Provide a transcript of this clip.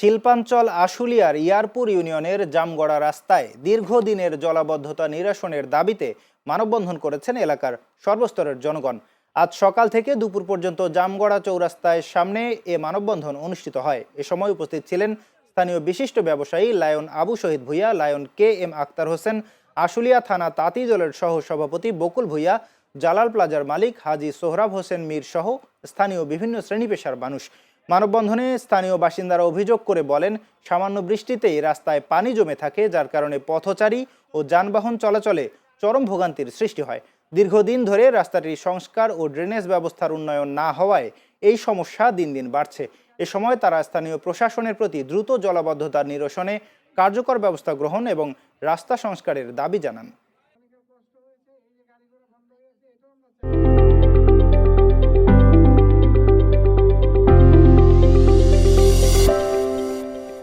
শিল্পাঞ্চল আশুলিয়ার ইয়ারপুর ইউনিয়নের জামগড়া রাস্তায় দীর্ঘদিনের জলাবদ্ধতা নিরসনের দাবিতে মানববন্ধন করেছেন এলাকার সর্বস্তরের জনগণ। আজ সকাল থেকে দুপুর পর্যন্ত জামগড়া চৌরাস্তায় সামনে এ মানববন্ধন অনুষ্ঠিত হয়। এ সময় উপস্থিত ছিলেন স্থানীয় বিশিষ্ট ব্যবসায়ী lion Abu Shahid Bhuiyan, lion K M Akhtar Hossain, Ashulia থানা তাঁতি দলের সহ সভাপতি বকুল ভুইয়া, জালাল প্লাজার মালিক হাজি সোহরাব হোসেন মীর সহ স্থানীয় বিভিন্ন শ্রেণি পেশার মানুষ। মানববন্ধনে স্থানীয় বাসিন্দারা অভিযোগ করে বলেন, সামান্য বৃষ্টিতেই রাস্তায় পানি জমে থাকে, যার কারণে পথচারী ও যানবাহন চলাচলে চরম ভোগান্তির সৃষ্টি হয়। দীর্ঘদিন ধরে রাস্তাটির সংস্কার ও ড্রেনেজ ব্যবস্থার উন্নয়ন না হওয়ায় এই সমস্যা দিন দিন বাড়ছে। এ সময় তারা স্থানীয় প্রশাসনের প্রতি দ্রুত জলাবদ্ধতার নিরসনে কার্যকর ব্যবস্থা গ্রহণ এবং রাস্তা সংস্কারের দাবি জানান।